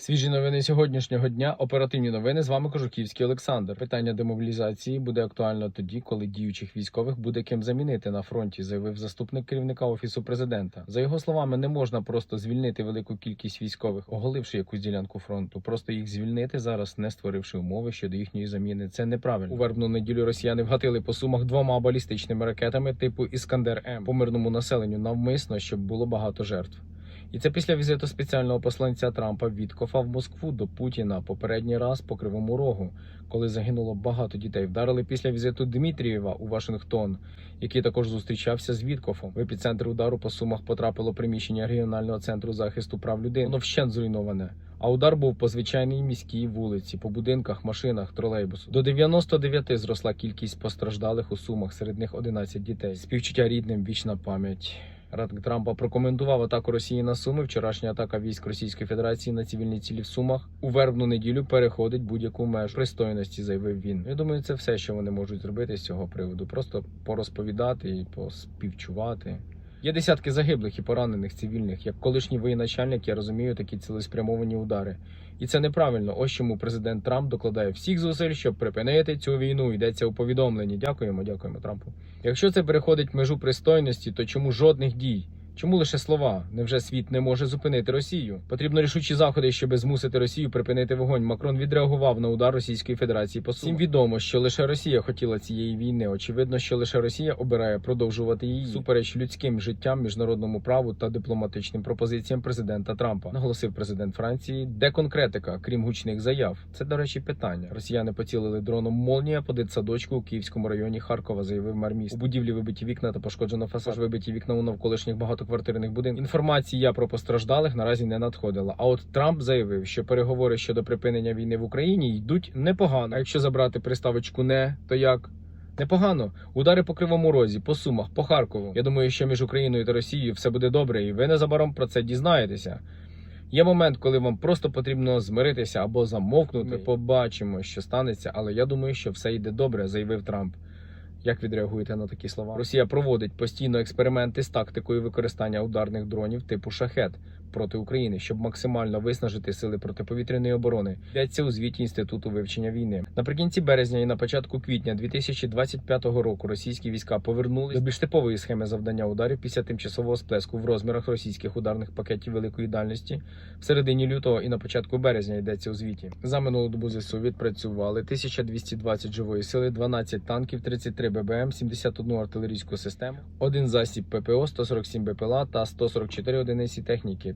Свіжі новини сьогоднішнього дня. Оперативні новини. З вами Кожухівський Олександр. Питання демобілізації буде актуально тоді, коли діючих військових буде ким замінити на фронті, заявив заступник керівника офісу президента. За його словами, не можна просто звільнити велику кількість військових, оголивши якусь ділянку фронту. Просто їх звільнити зараз, не створивши умови щодо їхньої заміни. Це неправильно. У вербну неділю росіяни вгатили по сумах двома балістичними ракетами типу Іскандер М по мирному населенню навмисно, щоб було багато жертв. І це після візиту спеціального посланця Трампа Віткофа в Москву до Путіна попередній раз по Кривому Рогу, коли загинуло багато дітей. Вдарили після візиту Дмитрієва у Вашингтон, який також зустрічався з Віткофом. В епіцентр удару по сумах потрапило приміщення регіонального центру захисту прав людини. Воно вщент зруйноване. А удар був по звичайній міській вулиці, по будинках, машинах, тролейбусу. До 99 зросла кількість постраждалих у сумах, серед них 11 дітей. Співчуття рідним, вічна пам'ять. Радник Трампа прокоментував атаку Росії на Суми. Вчорашня атака військ Російської Федерації на цивільні цілі в Сумах у вербну неділю переходить будь-яку межу пристойності, заявив він. Я думаю, це все, що вони можуть зробити з цього приводу. Просто порозповідати і поспівчувати. Є десятки загиблих і поранених цивільних. Як колишній воєначальник, я розумію такі цілеспрямовані удари. І це неправильно. Ось чому президент Трамп докладає всіх зусиль, щоб припинити цю війну. Йдеться у повідомленні. Дякуємо, дякуємо Трампу. Якщо це переходить межу пристойності, то чому жодних дій? Чому лише слова? Невже світ не може зупинити Росію? Потрібно рішучі заходи, щоб змусити Росію припинити вогонь. Макрон відреагував на удар Російської Федерації по Всім відомо, що лише Росія хотіла цієї війни. Очевидно, що лише Росія обирає продовжувати її супереч людським життям, міжнародному праву та дипломатичним пропозиціям президента Трампа, наголосив президент Франції. Де конкретика, крім гучних заяв? Це до речі, питання. Росіяни поцілили дроном Молнія по дитсадочку у Київському районі Харкова, заявив мер міста. У будівлі вибиті вікна та пошкоджено фасад. Вибиті вікна у навколишніх багатоквартирних будинків. Інформація про постраждалих наразі не надходила. А от Трамп заявив, що переговори щодо припинення війни в Україні йдуть непогано. А якщо забрати приставочку не, то як? Непогано. Удари по кривому розі, по сумах, по Харкову. Я думаю, що між Україною та Росією все буде добре, і ви незабаром про це дізнаєтеся. Є момент, коли вам просто потрібно змиритися або замовкнути. Ми побачимо, що станеться, але я думаю, що все йде добре, заявив Трамп. Як відреагуєте на такі слова? Росія проводить постійно експерименти з тактикою використання ударних дронів типу шахет проти України, щоб максимально виснажити сили протиповітряної оборони. Йдеться у звіті інституту вивчення війни. Наприкінці березня і на початку квітня 2025 року російські війська повернулись до більш типової схеми завдання ударів після тимчасового сплеску в розмірах російських ударних пакетів великої дальності в середині лютого і на початку березня йдеться у звіті. За минулу добу ЗСУ відпрацювали 1220 живої сили, 12 танків, 33 ББМ, 71 артилерійську систему, один засіб ППО, 147 БПЛА та 144 одиниці техніки.